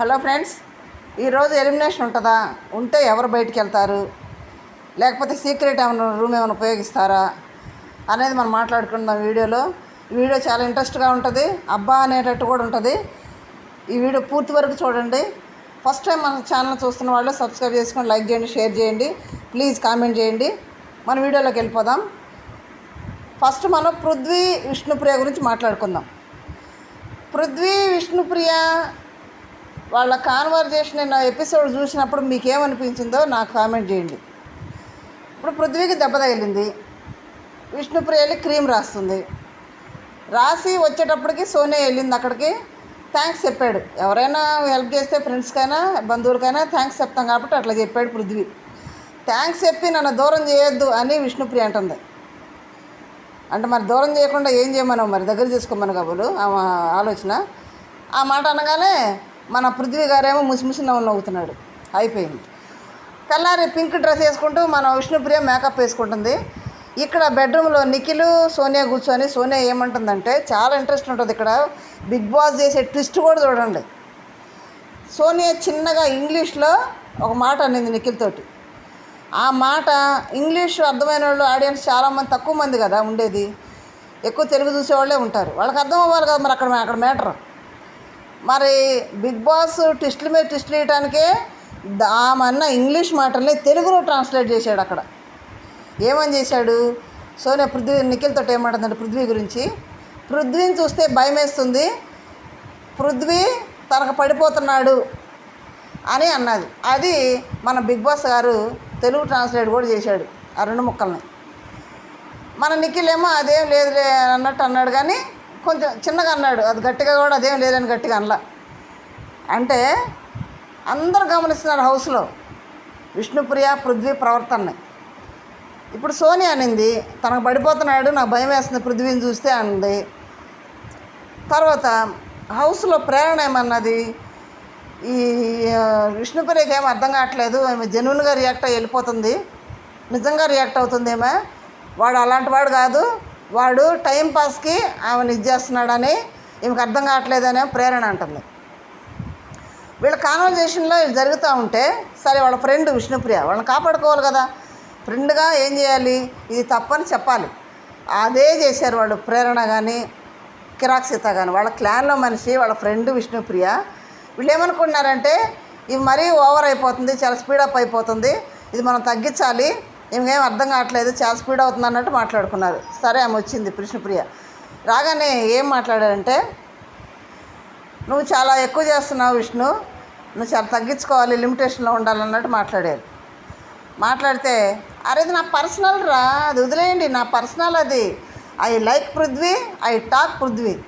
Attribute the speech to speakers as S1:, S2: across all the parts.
S1: Hello friends ఈరోజు elimination ఉంటుందా? ఉంటే ఎవరు బయటికి వెళ్తారు? లేకపోతే సీక్రెట్ ఏమైనా రూమ్ ఏమైనా ఉపయోగిస్తారా? అనేది మనం మాట్లాడుకుందాం వీడియోలో. ఈ వీడియో చాలా ఇంట్రెస్ట్గా ఉంటుంది అబ్బా అనేటట్టు కూడా ఉంటుంది. ఈ వీడియో పూర్తి వరకు చూడండి. ఫస్ట్ టైం మన ఛానల్ చూస్తున్న వాళ్ళు సబ్స్క్రైబ్ చేసుకొని లైక్ చేయండి షేర్ చేయండి. ప్లీజ్ కామెంట్ చేయండి. మన వీడియోలోకి వెళ్ళిపోదాం. ఫస్ట్ మనం పృథ్వీ విష్ణుప్రియ గురించి మాట్లాడుకుందాం. పృథ్వీ విష్ణుప్రియ వాళ్ళ కాన్వర్జేషన్ నేను ఎపిసోడ్ చూసినప్పుడు మీకు ఏమనిపించిందో నాకు కామెంట్ చేయండి. ఇప్పుడు పృథ్వీకి దెబ్బ తగిలింది. విష్ణుప్రియ వెళ్ళి క్రీమ్ రాస్తుంది. రాసి వచ్చేటప్పటికి సోనియా వెళ్ళింది అక్కడికి. థ్యాంక్స్ చెప్పాడు. ఎవరైనా హెల్ప్ చేస్తే ఫ్రెండ్స్కైనా బంధువులకైనా థ్యాంక్స్ చెప్తాం కాబట్టి అట్లా చెప్పాడు పృథ్వీ. థ్యాంక్స్ చెప్పి నన్ను దూరం చేయొద్దు అని విష్ణుప్రియ అంటుంది. అంటే మరి దూరం చేయకుండా ఏం చేయమన్నావు మరి? దగ్గర చేసుకోమని కాబోలు? ఆమె ఆలోచన. ఆ మాట అనగానే మన పృథ్వీ గారేమో ముసిముసి నవ్వులు నవ్వుతున్నాడు. అయిపోయింది. తెల్లారి పింక్ డ్రెస్ వేసుకుంటూ మన విష్ణుప్రియ మేకప్ వేసుకుంటుంది. ఇక్కడ బెడ్రూమ్లో నిఖిల్ సోనియా కూర్చొని సోనియా ఏమంటుందంటే చాలా ఇంట్రెస్ట్ ఉంటుంది ఇక్కడ. బిగ్ బాస్ చేసే ట్విస్ట్ కూడా చూడండి. సోనియా చిన్నగా ఇంగ్లీష్లో ఒక మాట అనింది నిఖిల్ తోటి ఆ మాట ఇంగ్లీష్ అర్థమైన వాళ్ళు ఆడియన్స్ చాలామంది తక్కువ మంది కదా ఉండేది. ఎక్కువ తెలుగు చూసేవాళ్ళే ఉంటారు. వాళ్ళకి అర్థం అవ్వాలి కదా మరి అక్కడ అక్కడ మ్యాటర్. మరి బిగ్ బాస్ ట్విస్టుల మీద ట్విస్టులు వేయటానికే ఆమన్న ఆమె అన్న ఇంగ్లీష్ మాటల్ని తెలుగులో ట్రాన్స్లేట్ చేశాడు అక్కడ. ఏమని చేశాడు? సోనియా పృథ్వీ నిఖిల్తో ఏమంటుందంటే పృథ్వీ గురించి? పృథ్వీని చూస్తే భయం వేస్తుంది. పృథ్వీ తనకు పడిపోతున్నాడు అని అన్నది. అది మన బిగ్ బాస్ గారు తెలుగు ట్రాన్స్లేట్ కూడా చేశాడు ఆ రెండు ముక్కల్ని. మన నిఖిల్ ఏమో అదేం లేదు అన్నట్టు అన్నాడు కానీ కొంచెం చిన్నగా అన్నాడు. అది గట్టిగా కూడా అదేం లేదని గట్టిగా అనలా. అంటే అందరు గమనిస్తున్నారు హౌస్లో. విష్ణుప్రియ పృథ్వీ ప్రవర్తనని. ఇప్పుడు సోని అనింది తనకు పడిపోతున్నాడు నాకు భయం వేస్తుంది పృథ్వీని చూస్తే అంది. తర్వాత హౌస్లో ప్రేరణ ఏమన్నది? ఈ విష్ణుప్రియకి ఏం అర్థం కావట్లేదు. ఆమె జెన్యున్గా రియాక్ట్ అయ్యి వెళ్ళిపోతుంది. నిజంగా రియాక్ట్ అవుతుంది ఏమే వాడు అలాంటి వాడు కాదు. వాడు టైంపాస్కి ఆమెను ఇది చేస్తున్నాడని ఈమెకు అర్థం కావట్లేదనే ప్రేరణ అంటుంది. వీళ్ళ కాన్వర్జేషన్లో ఇది జరుగుతూ ఉంటే సరే వాళ్ళ ఫ్రెండ్ విష్ణుప్రియ వాళ్ళని కాపాడుకోవాలి కదా. ఫ్రెండ్గా ఏం చేయాలి? ఇది తప్పని చెప్పాలి. అదే చేశారు వాళ్ళు ప్రేరణ కానీ కిరాక్ సీత కానీ వాళ్ళ క్లాన్లో మనిషి వాళ్ళ ఫ్రెండ్ విష్ణుప్రియ. వీళ్ళు ఏమనుకుంటున్నారంటే ఇది మరీ ఓవర్ అయిపోతుంది చాలా స్పీడప్ అయిపోతుంది. ఇది మనం తగ్గించాలి. ఈమెకేం అర్థం కావట్లేదు చాలా స్పీడ్ అవుతుంది అన్నట్టు మాట్లాడుకున్నారు. సరే ఆమె వచ్చింది కృష్ణప్రియ. రాగానే ఏం మాట్లాడారంటే నువ్వు చాలా ఎక్కువ చేస్తున్నావు విష్ణు. నువ్వు చాలా తగ్గించుకోవాలి లిమిటేషన్లో ఉండాలన్నట్టు మాట్లాడారు. మాట్లాడితే అరే ఇది నా పర్సనల్ రా అది వదిలేయండి నా పర్సనల్ అది. I like Prithvi I talk Prithvi.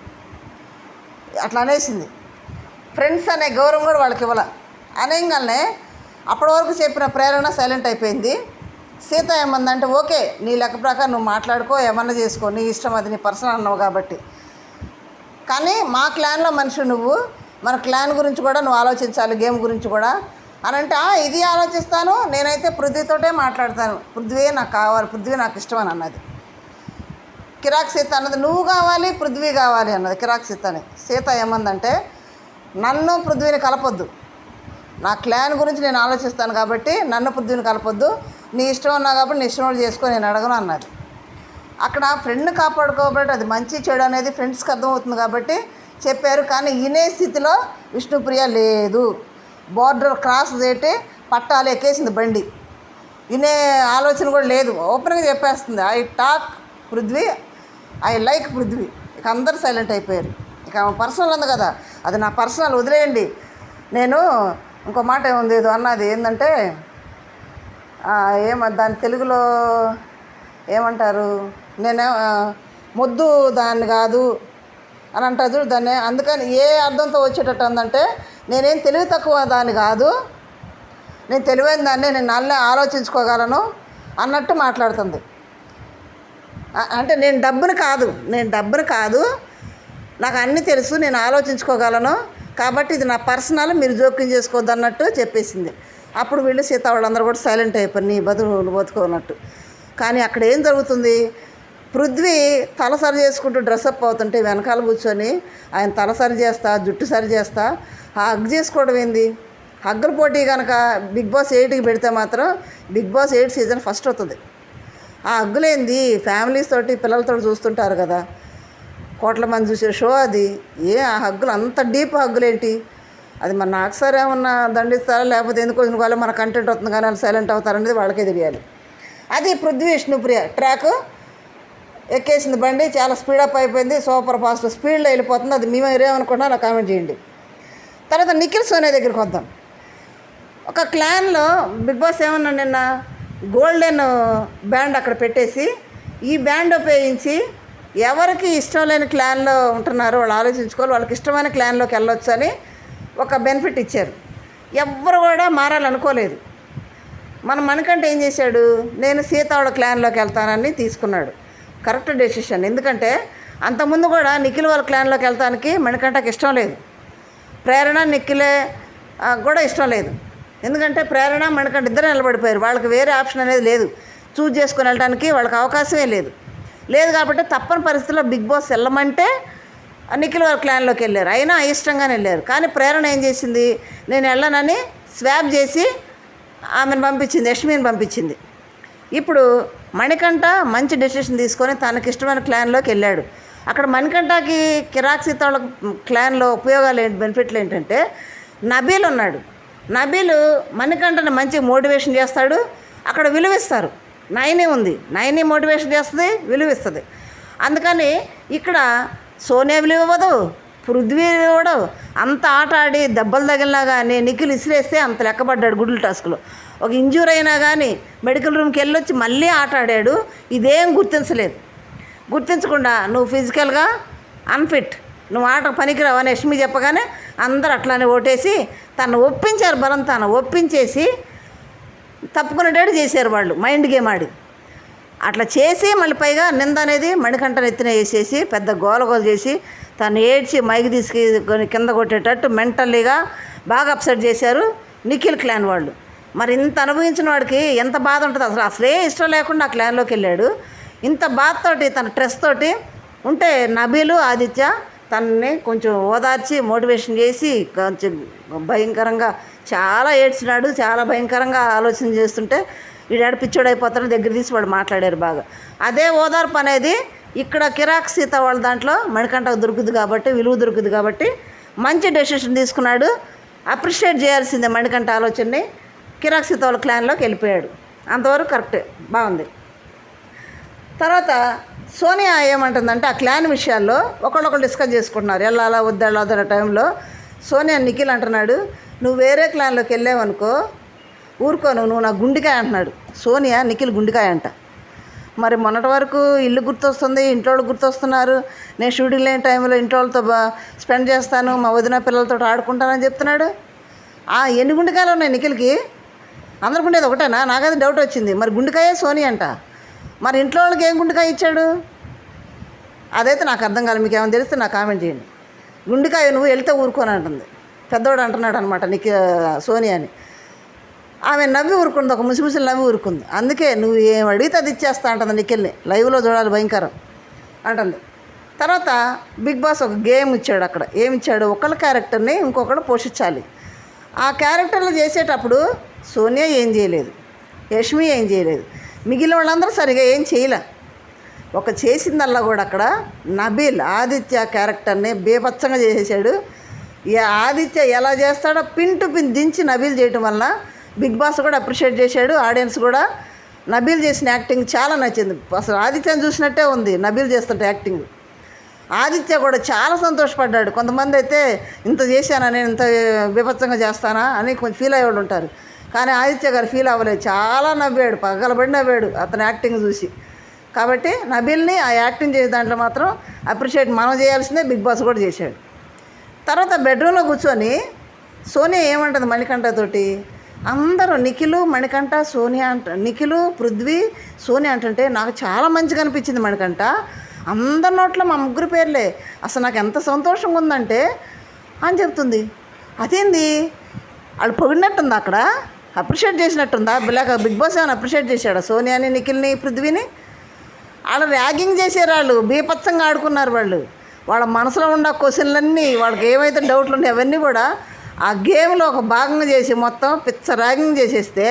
S1: అట్లా అనేసింది. ఫ్రెండ్స్ అనే గౌరవం కూడా వాళ్ళకి ఇవ్వాల. అనేయంగానే అప్పటి వరకు చెప్పిన ప్రేరణ సైలెంట్ అయిపోయింది. సీత ఏమందంటే ఓకే నీ లెక్క ప్రకారం నువ్వు మాట్లాడుకో ఏమన్నా చేసుకో నీ ఇష్టం అది నీ పర్సనల్ అన్నావు కాబట్టి. కానీ మా క్లాన్లో మనిషి నువ్వు మన క్లాన్ గురించి కూడా నువ్వు ఆలోచించాలి గేమ్ గురించి కూడా. అని అంటే ఇది ఆలోచిస్తాను నేనైతే పృథ్వీతోటే మాట్లాడతాను పృథ్వీ నాకు కావాలి పృథ్వీ నాకు ఇష్టం అని అన్నది. కిరాక్ సీత అన్నది నువ్వు కావాలి పృథ్వీ కావాలి అన్నది కిరాక్ సీత అని. సీత ఏమందంటే నన్ను పృథ్వీని కలపొద్దు నా క్లాన్ గురించి నేను ఆలోచిస్తాను కాబట్టి నన్ను పృథ్వీని కలపొద్దు నీ ఇష్టం ఉన్నా కాబట్టి నీ ఇష్టం ఒకటి చేసుకో నేను అడగను అన్నది. అక్కడ ఫ్రెండ్ని కాపాడుకోబట్టి అది మంచి చెడు అనేది ఫ్రెండ్స్కి అర్థమవుతుంది కాబట్టి చెప్పారు. కానీ ఇనే స్థితిలో విష్ణుప్రియ లేదు. బార్డర్ క్రాస్ చేటి పట్టాలు ఎక్కేసింది బండి. ఇనే ఆలోచన కూడా లేదు. ఓపెన్గా చెప్పేస్తుంది. I talk Prithvi. I like Prithvi. ఇక అందరు సైలెంట్ అయిపోయారు. ఇక పర్సనల్ ఉంది కదా. అది నా పర్సనల్ వదిలేయండి. నేను ఇంకో మాట ఏముంది? అన్నది. ఏంటంటే ఏమ దాని తెలుగులో ఏమంటారు? నేను ముద్దు దాన్ని కాదు అని అంటారు చూడు దాన్ని. అందుకని ఏ అర్థంతో వచ్చేటట్టు ఉందంటే నేనేం తెలివి తక్కువ దాన్ని కాదు నేను తెలివైన దాన్ని నేను నన్నే ఆలోచించుకోగలను అన్నట్టు మాట్లాడుతుంది. అంటే నేను డబ్బుని కాదు నేను డబ్బుని కాదు నాకు అన్నీ తెలుసు నేను ఆలోచించుకోగలను కాబట్టి ఇది నా పర్సనల్ మీరు జోక్యం చేసుకోవద్దు అన్నట్టు చెప్పేసింది. అప్పుడు వీళ్ళు సీత వాళ్ళందరూ కూడా సైలెంట్ అయిపోయి నీ బతుకు బతుకోనట్టు కానీ అక్కడ ఏం జరుగుతుంది? పృథ్వీ తలసరి చేసుకుంటూ డ్రెస్అప్ అవుతుంటే వెనకాల కూర్చొని ఆయన తలసరి చేస్తా జుట్టు సరి చేస్తా. ఆ హగ్ చేసుకోవడం ఏంది? హగ్గుల పోటీ కనుక బిగ్ బాస్ ఎయిట్కి పెడితే మాత్రం Bigg Boss eight season first అవుతుంది. ఆ హగ్గులేంది ఫ్యామిలీస్ తోటి పిల్లలతో చూస్తుంటారు కదా. కోట్ల మంది చూసే షో అది. ఏ ఆ హగ్గులు అంత డీప్ హగ్గులేంటి? అది మన నాకు సరే ఏమన్నా దండిస్తారా? లేకపోతే ఎందుకు వచ్చిన మన కంటెంట్ వస్తుంది కానీ వాళ్ళు సైలెంట్ అవుతారనేది వాళ్ళకే తెలియాలి. అది పృథ్వీ విష్ణుప్రియ ట్రాక్ ఎక్కేసింది బండి చాలా స్పీడప్ అయిపోయింది సూపర్ ఫాస్ట్ స్పీడ్లో వెళ్ళిపోతుంది. అది మేము ఏమనుకుంటున్నా నాకు కామెంట్ చేయండి. తర్వాత నిఖిల్ సోనే దగ్గరికి వద్దాం. ఒక క్లాన్లో బిగ్ బాస్ ఏమన్నా నిన్న గోల్డెన్ బ్యాండ్ అక్కడ పెట్టేసి ఈ బ్యాండ్ ఉపయోగించి ఎవరికి ఇష్టం లేని క్లాన్లో ఉంటున్నారో వాళ్ళు ఆలోచించుకోవాలి. వాళ్ళకి ఇష్టమైన క్లాన్లోకి వెళ్ళొచ్చు అని ఒక బెనిఫిట్ ఇచ్చారు. ఎవ్వరు కూడా మారాలనుకోలేదు. మన మనకంటే ఏం చేశాడు? నేను సీతావుడ క్లాన్లోకి వెళ్తానని తీసుకున్నాడు. Correct decision. ఎందుకంటే అంతకుముందు కూడా నిఖిల్ వాళ్ళ క్లాన్లోకి వెళ్తానికి మణికంఠకి ఇష్టం లేదు. ప్రేరణ నిఖిలే కూడా ఇష్టం లేదు. ఎందుకంటే ప్రేరణ మణికంఠ ఇద్దరు నిలబడిపోయారు. వాళ్ళకి వేరే ఆప్షన్ అనేది లేదు. చూజ్ చేసుకుని వెళ్ళడానికి వాళ్ళకి అవకాశమే లేదు. లేదు కాబట్టి తప్పని పరిస్థితుల్లో బిగ్ బాస్ వెళ్ళమంటే నిఖిల్ వారి క్లాన్లోకి వెళ్ళారు. అయినా అయిష్టంగానే వెళ్ళారు. కానీ ప్రేరణ ఏం చేసింది? నేను వెళ్ళనని స్వాబ్ చేసి ఆమెను పంపించింది యష్మిని పంపించింది. ఇప్పుడు మణికంఠ మంచి డెసిషన్ తీసుకొని తనకి ఇష్టమైన క్లాన్లోకి వెళ్ళాడు. అక్కడ మణికంఠకి కిరాక్ సీతాళ్ళ క్లాన్లో ఉపయోగాలు ఏంటి బెనిఫిట్లు ఏంటంటే నబీల్ ఉన్నాడు. నబీలు మణికంఠని మంచి మోటివేషన్ చేస్తాడు. అక్కడ విలువిస్తారు. నైని ఉంది. నైని మోటివేషన్ చేస్తుంది విలువిస్తుంది. అందుకని ఇక్కడ సోనియా ఇవ్వదు పృథ్వీ ఇవ్వడు అంత ఆట ఆడి దెబ్బలు తగిలినా కానీ నిఖిల్ ఇసిరేస్తే అంత లెక్కబడ్డాడు గుడ్లు టాస్క్లో. ఒక ఇంజూర్ అయినా కానీ మెడికల్ రూమ్కి వెళ్ళొచ్చి మళ్ళీ ఆట ఆడాడు ఇదేం గుర్తించలేదు. గుర్తించకుండా నువ్వు ఫిజికల్గా అన్ఫిట్ నువ్వు ఆట పనికిరావు అని యష్మి చెప్పగానే అందరు అట్లానే ఓటేసి తను ఒప్పించారు బలం తను ఒప్పించేసి తప్పుకునేటట్టు చేశారు వాళ్ళు మైండ్ గేమ్ ఆడి. అట్లా చేసి మళ్ళీ పైగా నింద అనేది మణికంఠ నెత్తిన వేసేసి పెద్ద గోలగోలు చేసి తను ఏడ్చి మైకి తీసుకొని కింద కొట్టేటట్టు మెంటల్లీగా బాగా అప్సెట్ చేశారు నిఖిల్ క్లాన్ వాళ్ళు. మరి ఇంత అనుభవించిన వాడికి ఎంత బాధ ఉంటుంది అసలు అసలే ఇష్టం లేకుండా ఆ క్లాన్లోకి వెళ్ళాడు. ఇంత బాధతోటి తన స్ట్రెస్ తోటి ఉంటే నబీలు ఆదిత్య తనని కొంచెం ఓదార్చి మోటివేషన్ చేసి కొంచెం భయంకరంగా చాలా ఏడ్చినాడు చాలా భయంకరంగా ఆలోచన చేస్తుంటే వీడాడు పిచ్చోడు అయిపోతాడు దగ్గర తీసి వాడు మాట్లాడారు బాగా. అదే ఓదార్పు అనేది ఇక్కడ కిరాక్ సీత వాళ్ళ దాంట్లో మణికంఠకు దొరుకుతుంది కాబట్టి విలువ దొరుకుతుంది కాబట్టి మంచి డెసిషన్ తీసుకున్నాడు. అప్రిషియేట్ చేయాల్సిందే మణికంఠ ఆలోచనని. కిరాక్ సీత వాళ్ళ క్లాన్లోకి వెళ్ళిపోయాడు. అంతవరకు కరెక్టే బాగుంది. తర్వాత సోనియా ఏమంటుందంటే ఆ క్లాన్ విషయాల్లో ఒకళ్ళొకళ్ళు డిస్కస్ చేసుకుంటున్నారు. వెళ్ళాలా వద్దా అనే టైంలో సోనియా నిఖిల్ అంటున్నాడు నువ్వు వేరే క్లాన్లోకి వెళ్ళావనుకో ఊరుకోను నువ్వు నా గుండెకాయ అంటున్నాడు. సోనియా నిఖిల్ గుండెకాయ అంట. మరి మొన్నటి వరకు ఇల్లు గుర్తొస్తుంది ఇంట్లో వాళ్ళు గుర్తొస్తున్నారు. నేను షూటింగ్ లేని టైంలో ఇంట్లో వాళ్ళతో బా స్పెండ్ చేస్తాను మా వదిన పిల్లలతో ఆడుకుంటానని చెప్తున్నాడు. ఆ ఎన్ని గుండెకాయలు ఉన్నాయి నిఖిల్కి? అందరికి ఉండేది ఒకటేనా? నాకైతే డౌట్ వచ్చింది. మరి గుండెకాయ సోని అంట. మరి ఇంట్లో వాళ్ళకి ఏం గుండెకాయ ఇచ్చాడు? అదైతే నాకు అర్థం కాదు మీకు ఏమైనా తెలిస్తే నాకు కామెంట్ చేయండి. గుండెకాయ నువ్వు వెళ్తే ఊరుకోని అంటుంది. పెద్దోడు అంటున్నాడు అనమాట నీకు సోనియా అని ఆమె నవ్వి ఊరుకుంది ఒక ముసిముసిలు నవ్వి ఊరుకుంది. అందుకే నువ్వు ఏం అడిగితే అది ఇచ్చేస్తా అంటుంది నిఖిల్ని. లైవ్లో చూడాలి భయంకరం అంటుంది. తర్వాత బిగ్ బాస్ ఒక గేమ్ ఇచ్చాడు అక్కడ. ఏమి ఇచ్చాడు? ఒకళ్ళ క్యారెక్టర్ని ఇంకొకడు పోషించాలి. ఆ క్యారెక్టర్లు చేసేటప్పుడు సోనియా ఏం చేయలేదు. యష్మి ఏం చేయలేదు. మిగిలిన వాళ్ళందరూ సరిగా ఏం చేయలే. ఒక చేసిందల్లా కూడా అక్కడ నబీల్ ఆదిత్య క్యారెక్టర్ని బేపచ్చంగా చేసేసాడు. ఈ ఆదిత్య ఎలా చేస్తాడో పిన్ టు పిన్ దించి నబీల్ చేయటం వల్ల బిగ్ బాస్ కూడా అప్రిషియేట్ చేశాడు. ఆడియన్స్ కూడా నబీల్ చేసిన యాక్టింగ్ చాలా నచ్చింది. అసలు ఆదిత్యని చూసినట్టే ఉంది నబీల్ చేస్తుంటే యాక్టింగ్. ఆదిత్య కూడా చాలా సంతోషపడ్డాడు. కొంతమంది అయితే ఇంత చేశానా నేను ఇంత విభత్సంగా చేస్తానా అని కొంచెం ఫీల్ అయ్యేవాళ్ళు ఉంటారు. కానీ ఆదిత్య గారు ఫీల్ అవ్వలేదు. చాలా నవ్వాడు పగలబడి నవ్వాడు అతని యాక్టింగ్ చూసి. కాబట్టి నబీల్ని ఆ యాక్టింగ్ చేసే దాంట్లో మాత్రం అప్రిషియేట్ మనం చేయాల్సిందే బిగ్ బాస్ కూడా చేశాడు. తర్వాత బెడ్రూమ్లో కూర్చొని సోనియా ఏమంటుంది మణికంఠతోటి? అందరూ నిఖిలు మణికంఠ సోనియా అంట నిఖిలు పృథ్వీ సోనియా అంటుంటే నాకు చాలా మంచిగా అనిపించింది మణికంఠ. అందరి నోట్లో మా ముగ్గురు పేర్లే. అసలు నాకు ఎంత సంతోషంగా ఉందంటే అని చెప్తుంది. అదేంది? వాళ్ళు పొగిడినట్టుందా అక్కడ? అప్రిషియేట్ చేసినట్టుందా? లేక బిగ్ బాస్ ఏమైనా అప్రిషియేట్ చేశాడా? సోనియాని నిఖిల్ని పృథ్వీని? వాళ్ళు ర్యాగింగ్ చేశారు వాళ్ళు. బీపత్సంగా ఆడుకున్నారు వాళ్ళు. వాళ్ళ మనసులో ఉన్న క్వశ్చన్లన్నీ వాళ్ళకి ఏమైతే డౌట్లు ఉన్నాయో అవన్నీ కూడా ఆ గేమ్లో ఒక భాగంగా చేసి మొత్తం పిచ్చ ర్యాగింగ్ చేసేస్తే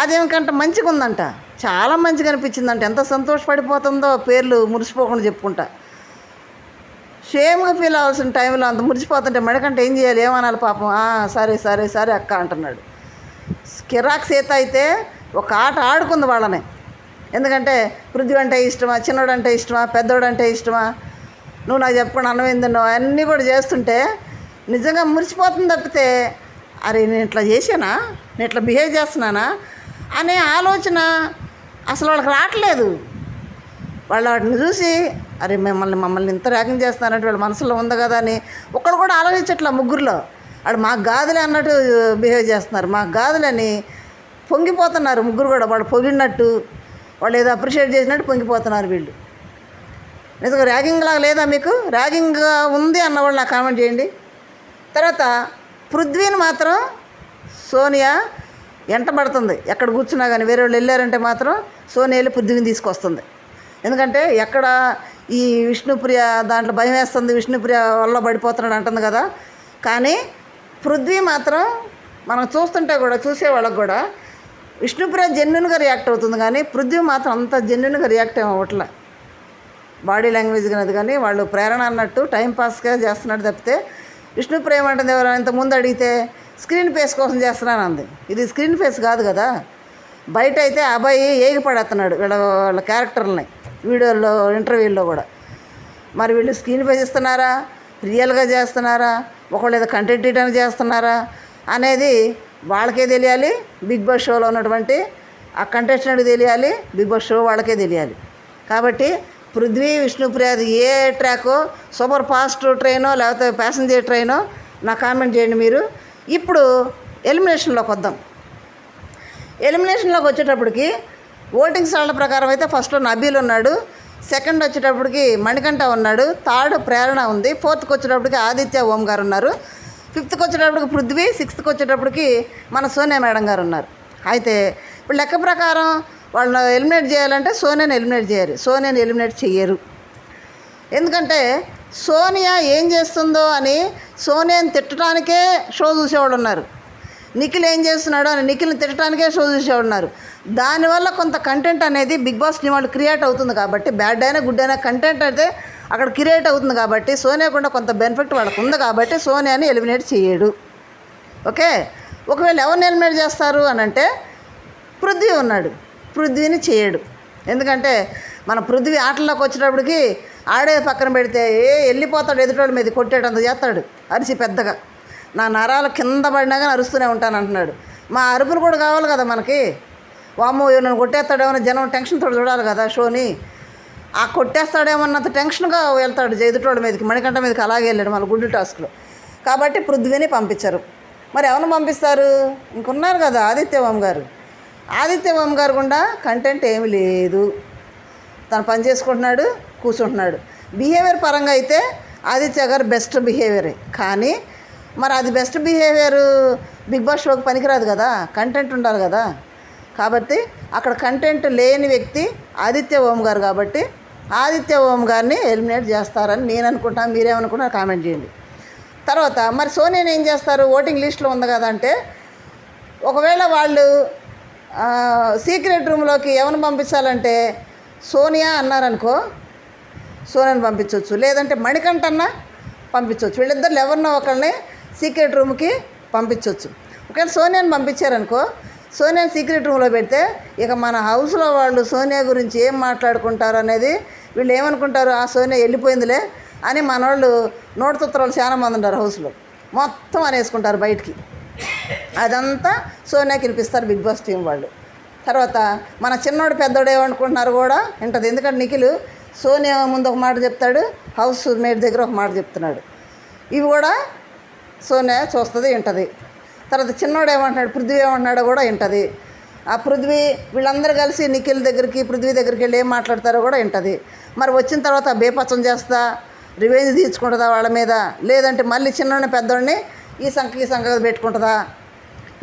S1: అదేమికంటే మంచిగా ఉందంట చాలా మంచిగా అనిపించిందంట. ఎంత సంతోషపడిపోతుందో పేర్లు మురిసిపోకుండా చెప్పుకుంటా. షేమ్గా ఫీల్ అవ్వాల్సిన టైంలో అంత మురిసిపోతుంటే మెడకంటే ఏం చేయాలి? ఏమనాలి పాపం? సరే సరే సరే అక్క అంటున్నాడు. కిరాక్ సీత అయితే ఒక ఆట ఆడుకుంది వాళ్ళని. ఎందుకంటే పృథ్వీ అంటే ఇష్టమా? చిన్నోడంటే ఇష్టమా? పెద్దోడంటే ఇష్టమా? నువ్వు నాకు చెప్పకుండా అన్నం ఏంది అన్నీ కూడా చేస్తుంటే నిజంగా మురిసిపోతుంది తప్పితే అరే నేను ఇట్లా చేసానా నేను ఇట్లా బిహేవ్ చేస్తున్నానా? అనే ఆలోచన అసలు వాళ్ళకి రావట్లేదు. వాళ్ళు వాటిని చూసి అరే మిమ్మల్ని మమ్మల్ని ఇంత ర్యాగింగ్ చేస్తున్నారంటే వాళ్ళ మనసులో ఉంది కదా అని ఒక్కడు కూడా ఆలోచించట్లా ముగ్గురులో. వాడు మాకు గాదులే అన్నట్టు బిహేవ్ చేస్తున్నారు. మాకు గాదులని పొంగిపోతున్నారు ముగ్గురు కూడా. వాడు పొగిడినట్టు వాళ్ళు ఏదో అప్రిషియేట్ చేసినట్టు పొంగిపోతున్నారు వీళ్ళు. నిజంగా ర్యాగింగ్ లాగా లేదా మీకు? ర్యాగింగ్ ఉంది అన్నవాళ్ళు నాకు కామెంట్ చేయండి. తర్వాత పృథ్వీని మాత్రం సోనియా ఎంటబడుతుంది. ఎక్కడ కూర్చున్నా కానీ వేరే వాళ్ళు వెళ్ళారంటే మాత్రం సోనియా వెళ్ళి పృథ్వీని తీసుకొస్తుంది. ఎందుకంటే ఎక్కడ ఈ విష్ణుప్రియ దాంట్లో భయం వేస్తుంది విష్ణుప్రియ వల్ల పడిపోతున్నాడు అంటుంది కదా. కానీ పృథ్వీ మాత్రం మనం చూస్తుంటే కూడా చూసే వాళ్ళకి కూడా విష్ణుప్రియ జెన్యున్గా రియాక్ట్ అవుతుంది కానీ పృథ్వీ మాత్రం అంత జెన్యున్గా రియాక్ట్ అవ్వట్లే. బాడీ లాంగ్వేజ్ కానీ కానీ వాళ్ళు ప్రేరణ అన్నట్టు టైం పాస్గా చేస్తున్నాడు తప్పితే విష్ణు ప్రేమ అంటుంది ఎవరు ఇంత ముందు అడిగితే స్క్రీన్ ఫేస్ కోసం చేస్తున్నాను అంది. ఇది స్క్రీన్ ఫేస్ కాదు కదా. బయట అయితే అబ్బాయి ఏగి పడేస్తున్నాడు వీళ్ళ వాళ్ళ క్యారెక్టర్లని వీడియోల్లో ఇంటర్వ్యూల్లో కూడా. మరి వీళ్ళు స్క్రీన్ ఫేస్ ఇస్తున్నారా రియల్గా చేస్తున్నారా? ఒకళ్ళు ఏదో కంటెంట్ రిటర్న్ చేస్తున్నారా? అనేది వాళ్ళకే తెలియాలి. బిగ్ బాస్ షోలో ఉన్నటువంటి ఆ కంటెస్టెంట్కి తెలియాలి. బిగ్ బాస్ షో వాళ్ళకే తెలియాలి. కాబట్టి పృథ్వీ విష్ణుప్రియాది ఏ ట్రాకో సూపర్ ఫాస్ట్ ట్రైనో లేకపోతే ప్యాసింజర్ ట్రైనో నాకు కామెంట్ చేయండి మీరు. ఇప్పుడు ఎలిమినేషన్లోకి వద్దాం. ఎలిమినేషన్లోకి వచ్చేటప్పటికి ఓటింగ్ సార్ల ప్రకారం అయితే ఫస్ట్లో నబీల్ ఉన్నాడు సెకండ్ వచ్చేటప్పటికి మణికంఠ ఉన్నాడు థర్డ్ ప్రేరణ ఉంది ఫోర్త్కి వచ్చేటప్పటికి ఆదిత్య ఓం గారు ఉన్నారు ఫిఫ్త్కి వచ్చేటప్పటికి పృథ్వీ సిక్స్త్కి వచ్చేటప్పటికి మన సోనియా మేడం గారు ఉన్నారు. అయితే ఇప్పుడు లెక్క ప్రకారం వాళ్ళని ఎలిమినేట్ చేయాలంటే సోనియాని ఎలిమినేట్ చేయాలి. సోనియాని ఎలిమినేట్ చేయరు ఎందుకంటే సోనియా ఏం చేస్తుందో అని సోనియాని తిట్టడానికే షో చూసేవాళ్ళు ఉన్నారు. నిఖిల్ ఏం చేస్తున్నాడో అని నిఖిల్ని తిట్టడానికే షో చూసేవాళ్ళు ఉన్నారు. దానివల్ల కొంత కంటెంట్ అనేది బిగ్ బాస్ వాళ్ళు క్రియేట్ అవుతుంది కాబట్టి బ్యాడ్ అయినా గుడ్ అయినా కంటెంట్ అయితే అక్కడ క్రియేట్ అవుతుంది కాబట్టి సోనియా కూడా కొంత బెనిఫిట్ వాళ్ళకు ఉంది కాబట్టి సోనియాని ఎలిమినేట్ చేయడు ఓకే? ఒకవేళ ఎవరిని ఎలిమినేట్ చేస్తారు అని అంటే పృథ్వీ ఉన్నాడు. పృథ్వీని చేయడు. ఎందుకంటే మన పృథ్వీ ఆటల్లోకి వచ్చేటప్పటికి ఆడే పక్కన పెడితే ఏ వెళ్ళిపోతాడు ఎదుటోడి మీద కొట్టేటంత చేస్తాడు అరిసి పెద్దగా. నా నరాలు కింద పడినా కానీ అరుస్తూనే ఉంటాను అంటున్నాడు. మా అరుపులు కూడా కావాలి కదా మనకి. వామ్మో నన్ను కొట్టేస్తాడేమో జనం టెన్షన్ చూడాలి కదా షోని. ఆ కొట్టేస్తాడేమన్నంత టెన్షన్గా వెళ్తాడు ఎదుటోడి మీదకి మణికంఠ మీదకి అలాగే వెళ్ళాడు మన గుడ్డు టాస్క్లో. కాబట్టి పృథ్వీని పంపించరు. మరి ఎవరిని పంపిస్తారు? ఇంకున్నారు కదా ఆదిత్యవం గారు. ఆదిత్య ఆదిత్యవం గారు కూడా కంటెంట్ ఏమి లేదు. తను పని చేసుకుంటున్నాడు కూర్చుంటున్నాడు. బిహేవియర్ పరంగా అయితే ఆదిత్య గారు బెస్ట్ బిహేవియరే కానీ మరి అది బెస్ట్ బిహేవియర్ బిగ్ బాస్ షోకి పనికిరాదు కదా. కంటెంట్ ఉండాలి కదా. కాబట్టి అక్కడ కంటెంట్ లేని వ్యక్తి ఆదిత్య ఓం గారు కాబట్టి ఆదిత్య ఓం గారిని ఎలిమినేట్ చేస్తారని నేను అనుకుంటాను మీరేమనుకుంటారు కామెంట్ చేయండి. తర్వాత మరి సోనియాని ఏం చేస్తారు? ఓటింగ్ లిస్ట్లో ఉంది కదా అంటే ఒకవేళ వాళ్ళు సీక్రెట్ రూమ్లోకి ఎవరిని పంపించాలంటే సోనియా అన్నారనుకో సోనియాని పంపించవచ్చు లేదంటే మణికంఠన్న పంపించవచ్చు వీళ్ళిద్దరు ఎవరినో ఒకరిని సీక్రెట్ రూమ్కి పంపించవచ్చు ఒకవేళ సోనియాని పంపించారనుకో సోనియాని సీక్రెట్ రూమ్లో పెడితే ఇక మన హౌస్లో వాళ్ళు సోనియా గురించి ఏం మాట్లాడుకుంటారు అనేది వీళ్ళు ఏమనుకుంటారు? ఆ సోనియా వెళ్ళిపోయిందిలే అని మన వాళ్ళు నోటితో చాలా మంది ఉంటారు హౌస్లో. మొత్తం అనేసుకుంటారు బయటికి. అదంతా సోనియాకి వినిపిస్తారు బిగ్ బాస్ టీం వాళ్ళు. తర్వాత మన చిన్నోడు పెద్దోడు ఏమనుకుంటున్నారు కూడా వింటది. ఎందుకంటే నిఖిల్ సోనియా ముందు ఒక మాట చెప్తాడు హౌస్ మేట్ దగ్గర ఒక మాట చెప్తున్నాడు. ఇవి కూడా సోనియా చూస్తుంది వింటది. తర్వాత చిన్నోడు ఏమంటున్నాడు పృథ్వీ ఏమంటున్నాడో కూడా వింటది. ఆ పృథ్వీ వీళ్ళందరూ కలిసి నిఖిల్ దగ్గరికి పృథ్వీ దగ్గరికి వెళ్ళి ఏం మాట్లాడతారో కూడా వింటది. మరి వచ్చిన తర్వాత బేపచ్చం చేస్తా రివెంజ్ తీర్చుకుంటుందా వాళ్ళ మీద? లేదంటే మళ్ళీ చిన్నోడిని పెద్దోడిని ఈ సంఖ ఈ సంఖ పెట్టుకుంటుందా?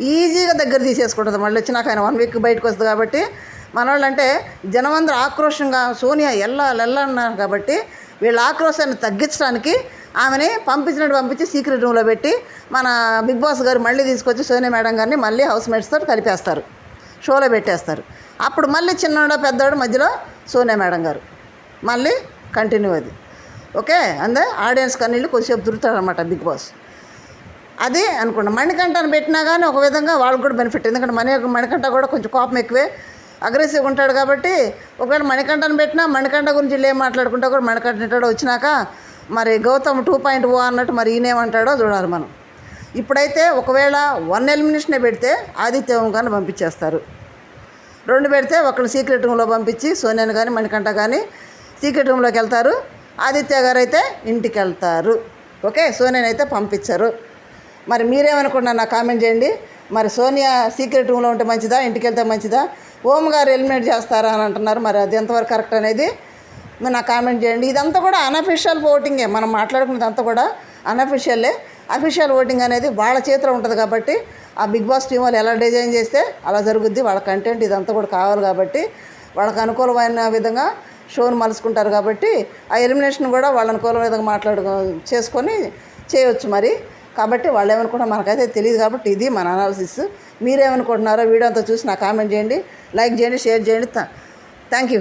S1: ఈజీగా దగ్గర తీసేసుకుంటుంది. మళ్ళీ వచ్చినాక ఆయన వన్ వీక్ బయటకు వస్తుంది కాబట్టి మనవాళ్ళంటే జనం అంటే జనమందరూ ఆక్రోషంగా సోనియా ఎల్లా ఎల్లా అన్నారు కాబట్టి వీళ్ళ ఆక్రోశాన్ని తగ్గించడానికి ఆమెని పంపించినట్టు పంపించి సీక్రెట్ రూమ్లో పెట్టి మన బిగ్ బాస్ గారు మళ్ళీ తీసుకొచ్చి సోనియా మేడం గారిని మళ్ళీ హౌస్ మేట్స్తో కలిపేస్తారు. షోలో పెట్టేస్తారు. అప్పుడు మళ్ళీ చిన్నవాడు పెద్దవాడు మధ్యలో సోనియా మేడం గారు. మళ్ళీ కంటిన్యూ అది. ఓకే? అందే ఆడియన్స్ కన్నీళ్ళు కొద్దిసేపు దొరుకుతారనమాట బిగ్ బాస్. అది అనుకున్నా. మణికంఠను పెట్టినా కానీ ఒక విధంగా వాళ్ళకి కూడా బెనిఫిట్ ఎందుకంటే మణి మణికంఠ కూడా కొంచెం కోపం ఎక్కువే. అగ్రెసివ్గా ఉంటాడు కాబట్టి ఒకవేళ మణికంఠను పెట్టినా మణికంఠ గురించి వీళ్ళు ఏం మాట్లాడుకుంటా కూడా మణికంఠ వచ్చినాక మరి గౌతమ్ టూ పాయింట్ ఓ అన్నట్టు మరి ఈయనేమంటాడో చూడాలి మనం. ఇప్పుడైతే ఒకవేళ వన్ ఎలిమినేషనే పెడితే ఆదిత్య కానీ పంపించేస్తారు. రెండు పెడితే ఒకళ్ళు సీక్రెట్ రూమ్లో పంపించి సోనియాని కానీ మణికంఠ కానీ సీక్రెట్ రూమ్లోకి వెళ్తారు. ఆదిత్య గారు అయితే ఇంటికి వెళ్తారు. ఓకే? సోనియాని అయితే పంపించరు. మరి మీరేమనుకున్నారు నాకు కామెంట్ చేయండి. మరి సోనియా సీక్రెట్ రూమ్లో ఉంటే మంచిదా? ఇంటికి వెళ్తే మంచిదా? ఓం గారు ఎలిమినేట్ చేస్తారా అని అంటున్నారు. మరి అది ఎంతవరకు కరెక్ట్ అనేది మీరు నాకు కామెంట్ చేయండి. ఇదంతా కూడా అనఫిషియల్ ఓటింగే. మనం మాట్లాడుకున్నదంతా కూడా అనఫిషియల్లే అఫీషియల్ ఓటింగ్ అనేది వాళ్ళ చేతిలో ఉంటుంది కాబట్టి ఆ బిగ్ బాస్ టీం వాళ్ళు ఎలా డిజైన్ చేస్తే అలా జరుగుద్ది. వాళ్ళ కంటెంట్ ఇదంతా కూడా కావాలి కాబట్టి వాళ్ళకి అనుకూలమైన విధంగా షోను మలుచుకుంటారు కాబట్టి ఆ ఎలిమినేషన్ కూడా వాళ్ళ అనుకూలమైన విధంగా మాట్లాడు చేసుకొని చేయవచ్చు మరి. కాబట్టి వాళ్ళు ఏమనుకుంటారు మనకైతే తెలియదు కాబట్టి ఇది మన అనాలిసిస్ మీరేమనుకుంటున్నారో వీడియో అంతా చూసి నాకు కామెంట్ చేయండి లైక్ చేయండి షేర్ చేయండి. Thank you